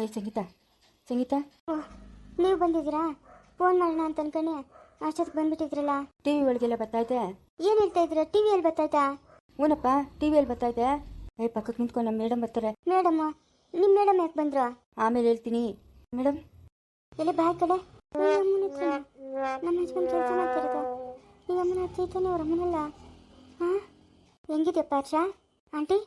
ಏ ಸಂಗೀತ. ಸಂಗೀತ? ನೀವು ಬಂದಿದ್ದೀರಾ? ಫೋನ್ ಮಾಡೋಣ ಅಂತ ಅನ್ಕೊಂಡೆ. ಅಷ್ಟೊತ್ತಿಗೆ ಬಂದ್ಬಿಟ್ಟಿದ್ರಲ್ಲ. ಟಿವಿ ಒಳಗೆಲ್ಲ ಬರ್ತೈತೆ ಏನು ಹೇಳ್ತಾ ಇದ್ದೀರಾ? ಟಿ ವಿಯಲ್ಲಿ ಬರ್ತಾಯ್ತಾ ಹ್ಞೂನಪ್ಪ ಟಿ ವಿಯಲ್ಲಿ ಬರ್ತೈತೆ ಏ ಪಕ್ಕಕ್ಕೆ ನಿಂತ್ಕೊಂಡು ನಮ್ಮ ಮೇಡಮ್ ಬರ್ತಾರೆ. ಮೇಡಮ್ ನಿಮ್ಮ ಮೇಡಮ್ ಯಾಕೆ ಬಂದ್ರು? ಆಮೇಲೆ ಹೇಳ್ತೀನಿ. ಮೇಡಮ್? ಎಲ್ಲ ಬಾಯ್ ಕಡೆ. ನಮ್ಮ ಹಸ್ಬೆಂಡ್ ಕೆಲಸ ಮಾಡ್ತಿರೋದು. ಈ ಅಮ್ಮನ ಚೈತನ್ಯ ಅವ್ರ ಅಮ್ಮನಲ್ಲ. ಹಾಂ ಹೆಂಗಿದೆಯಪ್ಪ ಹರ್ಷ? ಆಂಟಿ?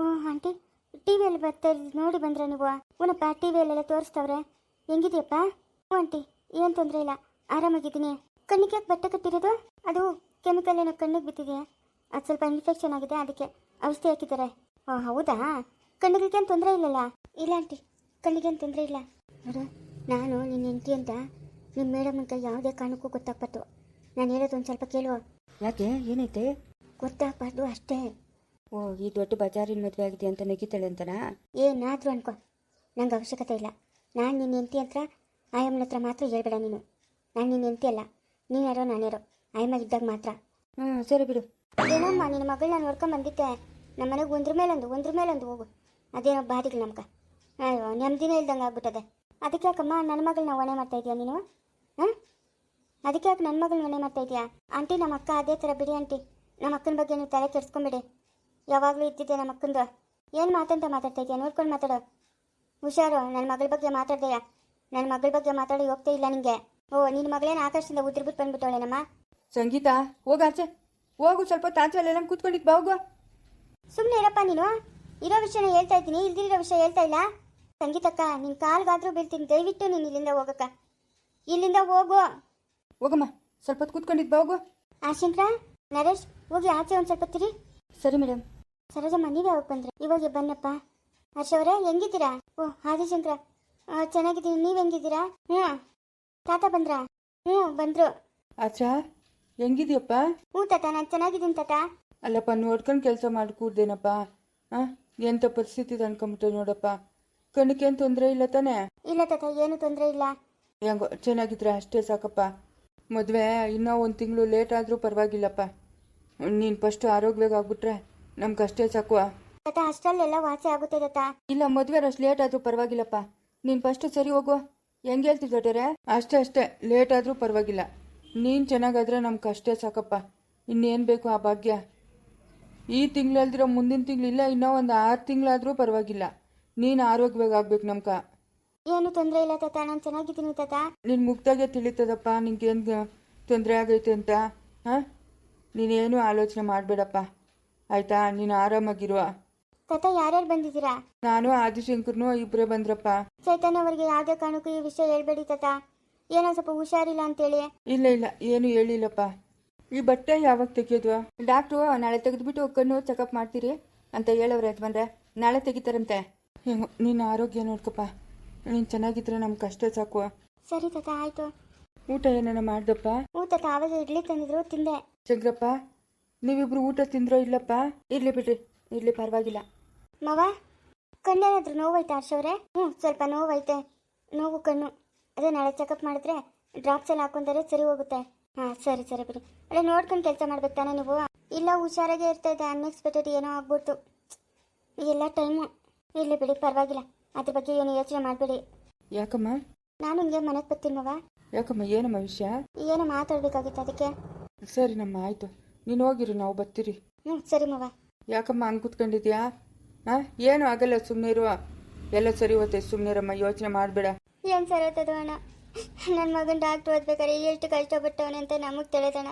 ಓ ಆಂಟಿ. ಟಿ ವಿಯಲ್ಲಿ ಬರ್ತಾ ನೋಡಿ ಬಂದ್ರೆ ನೀವು. ಹ್ಞೂನಪ್ಪ ಟಿ ವಿಯಲ್ಲೆಲ್ಲ ತೋರಿಸ್ತವ್ರೆ. ಹೆಂಗಿದೆಯಪ್ಪ? ಹ್ಞೂ ಆಂಟಿ ಏನು ತೊಂದರೆ ಇಲ್ಲ. ಆರಾಮಾಗಿದ್ದೀನಿ. ಕಣ್ಣಿಗೆ ಯಾಕೆ ಬಟ್ಟೆ ಕಟ್ಟಿರೋದು? ಅದು ಕೆಮಿಕಲ್ ಏನೋ ಕಣ್ಣಿಗೆ ಬಿದ್ದಿದೆ. ಅದು ಸ್ವಲ್ಪ ಇನ್ಫೆಕ್ಷನ್ ಆಗಿದೆ ಅದಕ್ಕೆ ಔಷಧಿ ಹಾಕಿದ್ದಾರೆ. ಓ ಹೌದಾ? ಕಣ್ಣಿಗೇನು ತೊಂದರೆ ಇಲ್ಲಲ್ಲ? ಇಲ್ಲ ಆಂಟಿ ಕಣ್ಣಿಗೇನು ತೊಂದರೆ ಇಲ್ಲ. ನೋಡು ನಾನು ನಿನ್ನ ಹೆಂಡತಿ ಅಂತ ನಿಮ್ಮ ಮೇಡಮ್ ಅಂತ ಯಾವುದೇ ಕಾರಣಕ್ಕೂ ಗೊತ್ತಾಗ್ಬಾರ್ದು. ನಾನು ಹೇಳೋದು ಒಂದು ಸ್ವಲ್ಪ ಕೇಳುವ ಯಾಕೆ? ಏನೈತೆ? ಗೊತ್ತಾಗಬಾರ್ದು ಅಷ್ಟೇ. ಓ ಈ ದೊಡ್ಡ ಬಜಾರಿನ ಮದುವೆ ಆಗಿದೆ ಅಂತ ನೆಗಿತಾಳೆ ಅಂತನಾ? ಏನಾದರೂ ಅನ್ಕೋ. ನಂಗೆ ಅವಶ್ಯಕತೆ ಇಲ್ಲ. ನಾನು ನಿನ್ನ ಹೆಂಡತಿ ಹತ್ರ ಆಯಮ್ಮನ ಹತ್ರ ಮಾತ್ರ ಹೇಳ್ಬೇಡ ನೀನು. ನಾನು ನಿನ್ನ ಹೆಂಡತಿ ಅಲ್ಲ. ನೀನ್ಯಾರೋ ನಾನ್ಯಾರೋ ಆಯಮ್ಮ ಇದ್ದಾಗ ಮಾತ್ರ. ಹ್ಞೂ ಸರಿ ಬಿಡು. ಏನಮ್ಮ ನಿನ್ನ ಮಗಳನ್ನ ನೋಡ್ಕೊಂಡು ಬಂದಿದ್ದೆ. ನಮ್ಮ ಮನೆಗೆ ಒಂದ್ರ ಮೇಲೊಂದು ಒಂದ್ರ ಮೇಲೊಂದು ಹೋಗು. ಅದೇನೋ ಬಾಧಿಗೆ ನಮ್ಗೆ. ಅಯ್ಯೋ ನೆಮ್ಮದಿನೇ ಇಲ್ದಂಗೆ ಆಗ್ಬಿಟ್ಟದೆ. ಅದಕ್ಕೆ ಯಾಕಮ್ಮ ನನ್ನ ಮಗಳನ್ನ ಒಣೆ ಮಾಡ್ತಾ ಇದೀಯ ನೀನು? ಹಾಂ? ಅದಕ್ಕೆ ಯಾಕೆ ನನ್ನ ಮಗಳನ್ನ ಒಣೆ ಮಾಡ್ತಾ ಇದೀಯಾ? ಆಂಟಿ ನಮ್ಮ ಅಕ್ಕ ಅದೇ ಥರ ಬಿಡಿ ಆಂಟಿ. ನಮ್ಮ ಅಕ್ಕನ ಬಗ್ಗೆ ನೀವು ತಲೆ ಕೆಡ್ಸ್ಕೊಂಬಿಡಿ. ಯಾವಾಗಲೂ ಇದ್ದಿದ್ದೆ ನಮ್ಮ ಅಕ್ಕಂದು. ಏನು ಮಾತಂತ ಮಾತಾಡ್ತಾ ಇದೀಯ ನೋಡ್ಕೊಂಡು ಮಾತಾಡೋ. ಹುಷಾರು ನನ್ನ ಮಗಳ ಬಗ್ಗೆ ಮಾತಾಡ್ದೆಯಾ ನನ್ನ ಮಗಳ ಬಗ್ಗೆ ಮಾತಾಡಿ ಹೋಗ್ತಾ ಇಲ್ಲ ನಿಂಗೆ. ಓ ನಿನ್ನ ಮಗಳೇನು ಆಕಾಶದಿಂದ ಉದ್ರಬಿಟ್ಟು ಬಂದ್ಬಿಟ್ಟವಳೇನಮ್ಮ? ಸಂಗೀತ ಹೋಗಾಚೆ ಹೋಗು ಸ್ವಲ್ಪ ತಾಚಲ್ಲೆಲ್ಲ ಕೂತ್ಕೊಂಡಿದ್ದು ಬಾವು ಸುಮ್ಮನೆ ಇರಪ್ಪ ನೀನು. ಇರೋ ವಿಷಯನ ಹೇಳ್ತಾ ಇದ್ದೀನಿ ಇಲ್ದಿರೋ ವಿಷಯ ಹೇಳ್ತಾ ಇಲ್ಲ. ಸಂಗೀತಕ್ಕ ನಿನ್ ಕಾಲ್ಗಾದ್ರೂ ಬೀಳ್ತೀನಿ. ದಯವಿಟ್ಟು ನೀನು ಇಲ್ಲಿಂದ ಹೋಗಕ್ಕ. ಇಲ್ಲಿಂದ ಹೋಗು. ಹೋಗಮ್ಮ ಸ್ವಲ್ಪ ಹೊತ್ತು ಕೂತ್ಕೊಂಡಿದ್ದು ಬಾ ಹೋಗು. ಆಶಂಕ್ರ ನರೇಶ್ ಹೋಗಿ ಆಚೆ ಒಂದು ಸ್ವಲ್ಪ ತಿರಿ ಸರಿ ಮೇಡಮ್ ಸರೋಜಮ್ಮ ನೀವು ಯಾವಾಗ ಬಂದ್ರೆ. ಇವಾಗ ಬನ್ನಪ್ಪ ಹರ್ಷ ಅವರೇ ಹೆಂಗಿದ್ದೀರಾ? ಓ ಆದಿಶಂಕರ. ಚೆನ್ನಾಗಿದ್ದೀನಿ. ನೀವು ಹೆಂಗಿದ್ದೀರಾ? ಹ್ಞೂ. ತಾತ ಬಂದ್ರಾ? ಹ್ಞೂ ಬಂದ್ರು. ಅಚ್ಚಾ ಹೆಂಗಿದ್ಯಪ್ಪ? ಹ್ಞೂ ತಾತ ನಾನು ಚೆನ್ನಾಗಿದ್ದೀನಿ ತಾತ. ಅಲ್ಲಪ್ಪ ನೋಡ್ಕೊಂಡು ಕೆಲಸ ಮಾಡ್ಕೂಡ್ದೇನಪ್ಪ ಹಾಂ ಎಂಥ ಪರಿಸ್ಥಿತಿ ಅನ್ಕೊಂಬಿಟ್ಟೆ ನೋಡಪ್ಪ. ಕಣಕ್ಕೇನು ತೊಂದರೆ ಇಲ್ಲ ತಾನೇ? ಇಲ್ಲ ತಾತ ಏನು ತೊಂದರೆ ಇಲ್ಲ. ಹೆಂಗೋ ಚೆನ್ನಾಗಿದ್ರೆ ಅಷ್ಟೇ ಸಾಕಪ್ಪ. ಮದುವೆ ಇನ್ನೂ ಒಂದು ತಿಂಗಳು ಲೇಟ್ ಆದರೂ ಪರವಾಗಿಲ್ಲಪ್ಪ. ನೀನು ಫಸ್ಟ್ ಆರೋಗ್ಯವಾಗಿ ಆಗ್ಬಿಟ್ರೆ ನಮ್ಗೆ ಅಷ್ಟೇ ಸಾಕು. ತಾತ ಅಷ್ಟರಲ್ಲೆಲ್ಲ ವಾಸಿ ಆಗುತ್ತೆ ತಾತ. ಇಲ್ಲ ಮದುವೆ ಅಷ್ಟು ಲೇಟ್ ಆದ್ರೂ ಪರವಾಗಿಲ್ಲಪ್ಪ. ನೀನು ಫಸ್ಟ್ ಸರಿ ಹೋಗು. ಹೆಂಗೆ ಹೇಳ್ತಿದ್ದ ದೊಡ್ಡರೆ ಅಷ್ಟೇ ಅಷ್ಟೇ. ಲೇಟ್ ಆದ್ರೂ ಪರವಾಗಿಲ್ಲ. ನೀನು ಚೆನ್ನಾಗಾದ್ರೆ ನಮ್ಗೆ ಅಷ್ಟೇ ಸಾಕಪ್ಪ. ಇನ್ನೇನು ಬೇಕು ಆ ಭಾಗ್ಯ? ಈ ತಿಂಗಳಲ್ದಿರೋ ಮುಂದಿನ ತಿಂಗಳು ಇಲ್ಲ ಇನ್ನೂ ಒಂದು ಆರು ತಿಂಗಳಾದರೂ ಪರವಾಗಿಲ್ಲ. ನೀನು ಆರೋಗ್ಯವಾಗಿ ಆಗ್ಬೇಕು ನಮ್ಕ ಏನು ತೊಂದರೆ ಇಲ್ಲ ತಾತ ನಾನು ಚೆನ್ನಾಗಿದ್ದೀನಿ ತಾತ. ನಿನ್ನ ಮುಗ್ದಾಗೆ ತಿಳಿತದಪ್ಪ ನಿನ್ಗೇನು ತೊಂದರೆ ಆಗೈತೆ ಅಂತ? ಹಾಂ? ನೀನೇನು ಆಲೋಚನೆ ಮಾಡಬೇಡಪ್ಪ. ಆಯಿತಾ? ನೀನು ಆರಾಮಾಗಿರುವ? ತಾತ ಯಾರ್ಯಾರು ಬಂದಿದ್ದೀರಾ? ನಾನು ಆದಿಶಂಕರ್ನು ಇಬ್ಬರೇ ಬಂದ್ರಪ್ಪ. ಚೈತನ್ಯ ಅವರಿಗೆ ಯಾವುದೇ ಕಾರಣಕ್ಕೂ ಈ ವಿಷಯ ಹೇಳ್ಬೇಡಿ ತಾತ. ಏನೋ ಸ್ವಲ್ಪ ಹುಷಾರಿಲ್ಲ ಅಂತೇಳಿ. ಇಲ್ಲ ಇಲ್ಲ ಏನು ಹೇಳಿಲ್ಲಪ್ಪ. ಈ ಬಟ್ಟೆ ಯಾವಾಗ ತೆಗೆಯೋದು? ಡಾಕ್ಟ್ರು ನಾಳೆ ತೆಗೆದ್ಬಿಟ್ಟು ಕಣ್ಣು ಚೆಕಪ್ ಮಾಡ್ತೀರಿ ಅಂತ ಹೇಳವ್ರೆ ಅದು ಬಂದ್ರೆ ನಾಳೆ ತೆಗಿತಾರಂತೆ. ನಿನ್ನ ಆರೋಗ್ಯ ನೋಡ್ಕಪ್ಪ. ನೀನು ಚೆನ್ನಾಗಿದ್ರೆ ನಮ್ಗೆ ಕಷ್ಟ ಸಾಕು. ಸರಿ ತಾತ ಆಯ್ತು. ಊಟ ಏನಾನ ಮಾಡ್ದಪ್ಪ? ಊಟ ಆವಾಗ ಇಡ್ಲಿ ತಂದಿದ್ರು ತಿಂದೆ. ಶಂಕರಪ್ಪ ನೀವಿಬ್ರು ಊಟ ತಿಂದ್ರೋ ಇಲ್ಲಪ್ಪ? ಇರ್ಲಿ ಬಿಡ್ರಿ ಇರ್ಲಿ ಪರವಾಗಿಲ್ಲ. ಮವ ಕಣ್ಣೇನಾದ್ರೂ ನೋವೈತೆ ಹರ್ಷವ್ರೆ ಹ್ಞೂ ಸ್ವಲ್ಪ ನೋವೈತೆ ನೋವು ಕಣ್ಣು. ಅದೇ ನಾಳೆ ಚೆಕಪ್ ಮಾಡಿದ್ರೆ ಡ್ರಾಪ್ಸ್ ಎಲ್ಲ ಹಾಕೊಂತಾರೆ ಸರಿ ಹೋಗುತ್ತೆ. ಹಾಂ ಸರಿ ಸರಿ ಬಿಡಿ. ಅದೇ ನೋಡ್ಕೊಂಡು ಕೆಲಸ ಮಾಡ್ಬೇಕು ತಾನೇ ನೀವು? ಇಲ್ಲ ಹುಷಾರಾಗೇ ಇರ್ತಾ ಇದೆ ಅನ್ಎಕ್ಸ್ಪೆಕ್ಟೆಡ್ ಏನೋ ಆಗ್ಬಿಡ್ತು. ಎಲ್ಲ ಟೈಮು ಇರಲಿ ಬಿಡಿ ಪರವಾಗಿಲ್ಲ. ಅದ್ರ ಬಗ್ಗೆ ಏನು ಯೋಚನೆ ಮಾಡಬೇಡಿ. ಯಾಕಮ್ಮ? ನಾನು ಹಿಂಗೆ ಮನೆಗೆ ಬರ್ತೀನಿ ಮವ. ಯಾಕಮ್ಮ ಏನಮ್ಮ ವಿಷಯ? ಏನೋ ಮಾತಾಡ್ಬೇಕಾಗಿತ್ತು ಅದಕ್ಕೆ. ಸರಿ ನಮ್ಮ ಆಯಿತು. ನೀನು ಹೋಗಿರು ನಾವು ಬರ್ತೀರಿ. ಹ್ಞೂ ಸರಿ ಮವ. ಯಾಕಮ್ಮ ಹಂಗೆ ಕೂತ್ಕೊಂಡಿದ್ಯಾ? ಹಾಂ? ಏನು ಆಗಲ್ಲ ಸುಮ್ಮನೆ ಇರುವ. ಎಲ್ಲ ಸರಿ ಹೋಗುತ್ತೆ ಸುಮ್ಮನಿರಮ್ಮ ಯೋಚನೆ ಮಾಡಬೇಡ. ಏನು ಸರಿ ಹೋಗ್ತದೋ ಅಣ್ಣ? ನನ್ನ ಮಗನ ಡಾಕ್ಟರ್ ಓದ್ಬೇಕಾದ್ರೆ ಎಷ್ಟು ಕಷ್ಟಪಟ್ಟವನೆ ಅಂತ ನಮಗೆ ತಿಳಿದಣ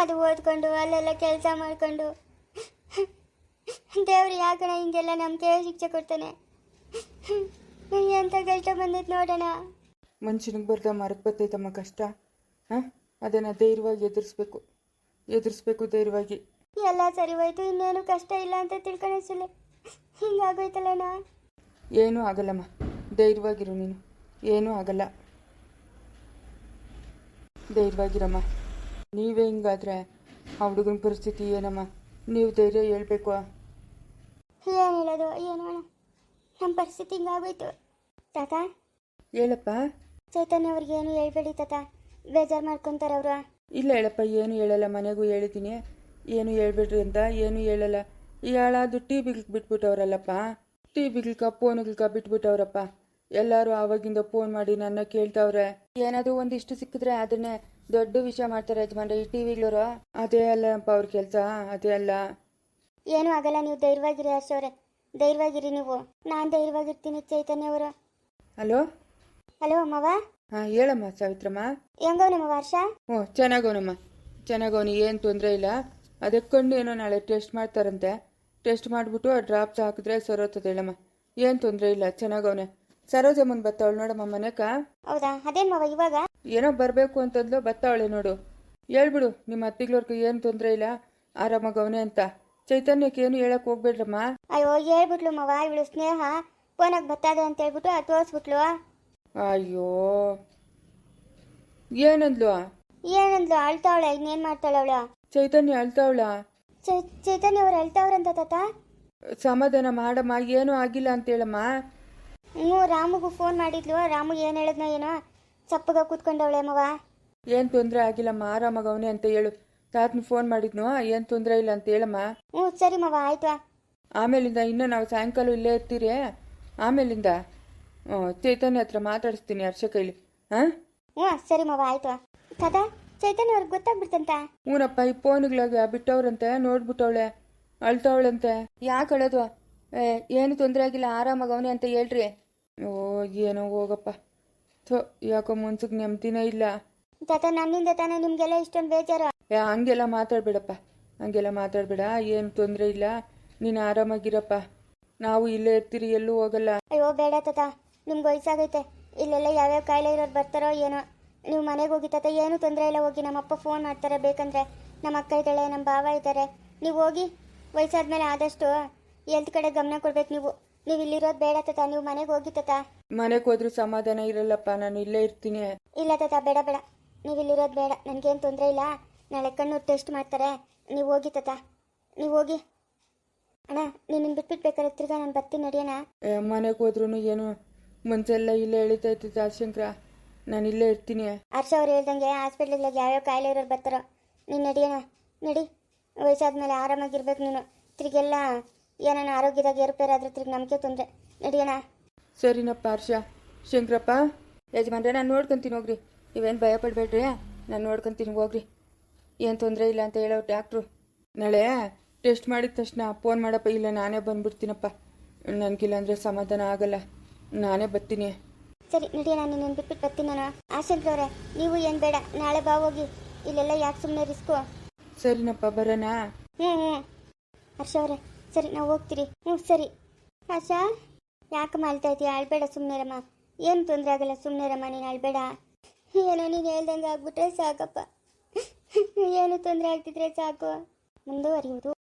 ಅದು ಓದ್ಕೊಂಡು ಅಲ್ಲೆಲ್ಲ ಕೆಲಸ ಮಾಡ್ಕೊಂಡು. ದೇವ್ರು ಯಾಕಣ ಹಿಂಗೆಲ್ಲ ನಮ್ಗೆ ಶಿಕ್ಷೆ ಕೊಡ್ತಾನೆ? ಎಂಥ ಕಷ್ಟ ಬಂದಿತ್ತು ನೋಡೋಣ ಮನುಷ್ಯನಿಗೆ ಬರ್ದ ಮರಕ್ಕೆ ಬರ್ತೈತಮ್ಮ ಕಷ್ಟ. ಹಾಂ? ಅದನ್ನು ಧೈರ್ಯವಾಗಿ ಎದುರಿಸ್ಬೇಕು. ಎದುರಿಸ್ಬೇಕು ಧೈರ್ಯವಾಗಿ. ಎಲ್ಲ ಸರಿ ಹೋಯ್ತು ಇನ್ನೇನು ಕಷ್ಟ ಇಲ್ಲ ಅಂತ ತಿಳ್ಕೊಂಡಸಲೆ ಹಿಂಗಾಗೋಯ್ತಲ್ಲಣ್ಣ ಏನೂ ಆಗಲ್ಲಮ್ಮ. ಧೈರ್ಯವಾಗಿರು ನೀನು. ಏನೂ ಆಗಲ್ಲ. ಧೈರ್ಯವಾಗಿರಮ್ಮ. ನೀವೇ ಹಿಂಗಾದ್ರೆ ಆ ಹುಡುಗನ ಪರಿಸ್ಥಿತಿ ಏನಮ್ಮ? ನೀವು ಧೈರ್ಯ ಹೇಳ್ಬೇಕು. ಏನು ಹೇಳೋದು ಏನು ಅಣ್ಣ? ನಮ್ಮ ಪರಿಸ್ಥಿತಿ ಹಿಂಗಾಗೋಯ್ತು ತಾತ? ಹೇಳಪ್ಪ. ಚೈತನ್ಯ ಅವ್ರಿಗೆ ಏನು ಹೇಳ್ಬೇಡಿ ತಾತ. ಬೇಜಾರು ಮಾಡ್ಕೊಂತಾರೆ ಅವರು. ಇಲ್ಲ ಹೇಳಪ್ಪ ಏನು ಹೇಳಲ್ಲ ಮನೆಗೂ ಹೇಳಿದ್ದೀನಿ ಏನು ಹೇಳ್ಬಿಡ್ರಿ ಅಂತ ಏನು ಹೇಳಲ್ಲ. ಅದು ಟಿ ಬಿಗ್ಲಿಕ್ಕೆ ಬಿಟ್ಬಿಟ್ಟವ್ರಲ್ಲಪ್ಪ. ಟಿ ವಿಗಳ್ಕ ಫೋನ್ಗಳ್ಕ ಬಿಟ್ಬಿಟ್ಟವ್ರಪ್ಪ. ಎಲ್ಲರೂ ಆವಾಗಿಂದ ಫೋನ್ ಮಾಡಿ ನನ್ನ ಕೇಳ್ತಾವ್ರೆ. ಏನಾದರೂ ಒಂದಿಷ್ಟು ಸಿಕ್ಕಿದ್ರೆ ಅದನ್ನೇ ದೊಡ್ಡ ವಿಷಯ ಮಾಡ್ತಾರೆ ಯಜಮಾನ್ರೆ ಈ ಟಿ ವಿಗಳವರು ಅದೇ ಅಲ್ಲಪ್ಪ ಅವ್ರ ಕೆಲಸ ಅದೇ ಅಲ್ಲ. ಏನೂ ಆಗಲ್ಲ ನೀವು ಧೈರ್ಯವಾಗಿರಿ ಹರ್ಷವ್ರೆ. ಧೈರ್ಯವಾಗಿರಿ ನೀವು. ನಾನು ಧೈರ್ಯವಾಗಿರ್ತೀನಿ ಚೈತನ್ಯ ಅವರು. ಹಲೋ? ಹಲೋ ಅಮ್ಮವ ಹಾ ಹೇಳಮ್ಮ ಸಾವಿತ್ರಮ್ಮ. ಹೆಂಗವನಮ್ಮ ವರ್ಷ? ಹ್ಞೂ ಚೆನ್ನಾಗವನಮ್ಮ. ಚೆನ್ನಾಗವನು ಏನು ತೊಂದರೆ ಇಲ್ಲ. ಅದಕ್ಕೊಂಡು ಏನೋ ನಾಳೆ ಟೆಸ್ಟ್ ಮಾಡ್ತಾರಂತೆ. ಟೆಸ್ಟ್ ಮಾಡಿಬಿಟ್ಟು ಆ ಡ್ರಾಪ್ಸ್ ಹಾಕಿದ್ರೆ ಸರೋತದೆ ಹೇಳಮ್ಮ. ಏನು ತೊಂದರೆ ಇಲ್ಲ ಚೆನ್ನಾಗವನೆ. ಸರೋಜಮ್ಮನ್ ಬತ್ತಾವಳು ನೋಡಮ್ಮ ಮನೆಕ? ಹೌದಾ? ಅದೇನ್ ಮವ ಇವಾಗ? ಏನೋ ಬರಬೇಕು ಅಂತಂದ್ಲು ಬತ್ತಾವಳೆ ನೋಡು. ಹೇಳ್ಬಿಡು ನಿಮ್ಮ ಅತ್ತಿಗ್ಳವ್ರಿಗೆ ಏನು ತೊಂದರೆ ಇಲ್ಲ? ಆರಾಮಾಗವನೆ ಅಂತ. ಚೈತನ್ಯಕ್ಕೆ ಏನು ಹೇಳಕ್ ಹೋಗ್ಬೇಡ್ರಮ್ಮ. ಅಯ್ಯೋ ಹೇಳ್ಬಿಟ್ಲು ಮವ ಇವಳು ಸ್ನೇಹ. ಫೋನಾಗ ಬತ್ತಾದೆ ಅಂತ ಹೇಳ್ಬಿಟ್ಟು ಅದು ತೋರಿಸ್ಬಿಟ್ಲು. ಅಯ್ಯೋ. ಏನಂದ್ಲು? ಏನಂದ್ಲು? ಅಳ್ತಾವಳ ಇನ್ನೇನ್ ಮಾಡ್ತಾಳ ಅವಳ? ಚೈತನ್ಯ ಅಳ್ತಾವಳ? ಚೈತನ್ಯ ಅವ್ರು ಅಳ್ತಾವ್ರಂತ ತಾತ? ಸಮಾಧಾನ ಮಾಡಮ್ಮ ಏನೂ ಆಗಿಲ್ಲ ಅಂತೇಳಮ್ಮ ಹ್ಞೂ ರಾಮಗೂ ಫೋನ್ ಮಾಡಿದ್ಲು. ರಾಮು ಏನು ಹೇಳಿದ್ನ ಏನೋ? ಚಪ್ಪಗ ಕೂತ್ಕೊಂಡವಳೆ ಮವ. ಏನು ತೊಂದರೆ ಆಗಿಲ್ಲಮ್ಮ ಆರಾಮಾಗವನೆ ಅಂತ ಹೇಳು. ತಾತನ ಫೋನ್ ಮಾಡಿದ್ನು? ಏನು ತೊಂದರೆ ಇಲ್ಲ ಅಂತ ಹೇಳಮ್ಮ. ಹ್ಞೂ ಸರಿ ಮವ ಆಯ್ತಾ. ಆಮೇಲಿಂದ ಇನ್ನೂ ನಾವು ಸಾಯಂಕಾಲ ಇಲ್ಲೇ ಇರ್ತೀರಿ? ಆಮೇಲಿಂದ? ಚೈತನ್ಯ ಹತ್ರ ಮಾತಾಡಿಸ್ತೀನಿ ಹರ್ಷ ಕೈಲಿ. ಹಾಂ ಹ್ಞೂ ಸರಿ ಮಾವ ಆಯ್ತು. ತಾತ ಚೈತನ್ಯ ಅವ್ರಿಗೆ ಗೊತ್ತಾಗ್ಬಿಡ್ತಂತ? ಹ್ಞೂನಪ್ಪ ಈ ಫೋನ್ಗಳಾಗ ಬಿಟ್ಟವ್ರಂತೆ ನೋಡ್ಬಿಟ್ಟವಳೆ. ಅಳ್ತವಳಂತೆ. ಯಾಕೆ ಅಳೋದು? ಏ ಏನು ತೊಂದರೆ ಆಗಿಲ್ಲ ಆರಾಮಾಗವನೆ ಅಂತ ಹೇಳ್ರಿ. ಓ ಏನೋ ಹೋಗಪ್ಪ. ಥೋ ಯಾಕೋ ಮನ್ಸಿಗೆ ನೆಮ್ಮದಿನೇ ಇಲ್ಲ. ತಾತ ನನ್ನಿಂದ ತಾನೇ ನಿಮ್ಗೆಲ್ಲ ಇಷ್ಟೊಂದು ಬೇಜಾರು? ಏ ಹಂಗೆಲ್ಲ ಮಾತಾಡ್ಬೇಡಪ್ಪ. ಹಂಗೆಲ್ಲ ಮಾತಾಡ್ಬೇಡ ಏನು ತೊಂದರೆ ಇಲ್ಲ. ನೀನು ಆರಾಮಾಗಿರಪ್ಪ. ನಾವು ಇಲ್ಲೇ ಇರ್ತೀರಿ ಎಲ್ಲೂ ಹೋಗಲ್ಲ. ಅಯ್ಯೋ ಬೇಡ ತಾತ. ನಿಮ್ಗೆ ವಯಸ್ಸಾಗೈತೆ. ಇಲ್ಲೆಲ್ಲ ಯಾವ್ಯಾವ ಕಾಯಿಲೆ ಇರೋರು ಬರ್ತಾರೋ ಏನೋ. ನೀವು ಮನೆಗೆ ಹೋಗಿ ತಾತ ಏನೂ ತೊಂದರೆ ಇಲ್ಲ ಹೋಗಿ ನಮ್ಮಪ್ಪ ಫೋನ್ ಮಾಡ್ತಾರೆ ಬೇಕಂದ್ರೆ. ನಮ್ಮ ಅಕ್ಕ ಇದ್ದಾಳೆ ನಮ್ಮ ಭಾವ ಇದ್ದಾರೆ ನೀವು ಹೋಗಿ ವಯಸ್ಸಾದ್ಮೇಲೆ ಆದಷ್ಟು ಎಲ್ತ್ ಕಡೆ ಗಮನ ಕೊಡ್ಬೇಕು ನೀವು. ನೀವು ಇಲ್ಲಿರೋದು ಬೇಡ ತಾತ ನೀವು ಮನೆಗೆ ಹೋಗಿ ತಾತ. ಮನೆಗೆ ಹೋದ್ರೂ ಸಮಾಧಾನ ಇರಲ್ಲಪ್ಪ ನಾನು ಇಲ್ಲೇ ಇರ್ತೀನಿ. ಇಲ್ಲ ತಾತ ಬೇಡ ಬೇಡ. ನೀವು ಇಲ್ಲಿರೋದು ಬೇಡ ನನಗೇನು ತೊಂದರೆ ಇಲ್ಲ. ನಾಳೆ ಕಣ್ಣು ಟೆಸ್ಟ್ ಮಾಡ್ತಾರೆ. ನೀವು ಹೋಗಿ ತಾತ. ನೀವು ಹೋಗಿ. ಅಣ್ಣ ನೀನು ಬಿಟ್ಬಿಟ್ಟು ಬೇಕಾದ್ರೆ ತಿರ್ಗಾ ನಾನು ಬರ್ತೀನಿ ನಡಿಯೋಣ ಮನೆಗೆ ಹೋದ್ರೂ ಏನು ಮುಂಚೆಲ್ಲ ಇಲ್ಲೇ ಎಳಿತಾ ಇತ್ತು ನಾನು ಇಲ್ಲೇ ಇರ್ತೀನಿ. ಹರ್ಷ ಅವ್ರು ಹೇಳ್ದಂಗೆ ಹಾಸ್ಪಿಟ್ಲಲ್ಲಿ ಯಾವ್ಯಾವ ಕಾಯಿಲೆ ಇರೋರು ಬರ್ತಾರೋ. ನೀನು ನಡಿಯೋಣ ನಡಿ. ವಯಸ್ಸಾದ್ಮೇಲೆ ಆರಾಮಾಗಿರ್ಬೇಕು ನೀನು. ತಿರ್ಗೆಲ್ಲ ಏನಾನ ಆರೋಗ್ಯದಾಗ ಏರುಪೇರಾದ್ರೆ ತಿರ್ಗಿ ನಮಗೆ ತೊಂದರೆ. ನಡಿಯೋಣ ಸರಿನಪ್ಪ ಹರ್ಷ. ಶಂಕರಪ್ಪ ಯಜಮಾನ್ರೆ ನಾನು ನೋಡ್ಕೊಂತೀನಿ ಹೋಗ್ರಿ. ಇವೇನು ಭಯ ಪಡಬೇಡ್ರಿ. ನಾನು ನೋಡ್ಕೊಂತೀನಿ ಹೋಗ್ರಿ. ಏನು ತೊಂದರೆ ಇಲ್ಲ ಅಂತ ಹೇಳೋ ಡಾಕ್ಟ್ರು ನಾಳೆ ಟೆಸ್ಟ್ ಮಾಡಿದ ತಕ್ಷಣ ಫೋನ್ ಮಾಡಪ್ಪ ಇಲ್ಲ ನಾನೇ ಬಂದ್ಬಿಡ್ತೀನಪ್ಪ. ನನಗಿಲ್ಲ ಅಂದರೆ ಸಮಾಧಾನ ಆಗಲ್ಲ. ನಾನೇ ಬರ್ತೀನಿ. ಸರಿ ನಡಿಯ ನಾನು ನಿನ್ನ ಬಿಟ್ಬಿಟ್ಟು ಬರ್ತೀನಿ ನಾನು ನೀವು ಏನು ಬೇಡ ನಾಳೆ ಬಾ ಹೋಗಿ. ಇಲ್ಲೆಲ್ಲ ಯಾಕೆ ಸುಮ್ಮನೆ ರಿಸ್ಕು ಸರಿನಪ್ಪ ಬರೋಣ? ಹ್ಞೂ ಹ್ಞೂ ಹರ್ಷ ಅವರೇ ಸರಿ ನಾವು ಹೋಗ್ತೀರಿ. ಹ್ಞೂ ಸರಿ. ಹರ್ಷ ಯಾಕೆ ಮಾಡ್ತಾ ಇದೀಯ? ಅಳ್ಬೇಡ ಸುಮ್ಮನೆರಮ್ಮ ಏನು ತೊಂದರೆ ಆಗಲ್ಲ ಸುಮ್ಮನೆರಮ್ಮ ನೀನು ಅಳ್ಬೇಡ. ಏನೋ ನೀನು ಹೇಳ್ದಂಗೆ ಆಗ್ಬಿಟ್ರೆ ಸಾಕಪ್ಪ. ಏನು ತೊಂದರೆ ಆಗ್ತಿದ್ರೆ ಸಾಕು? ಮುಂದುವರಿಯುವುದು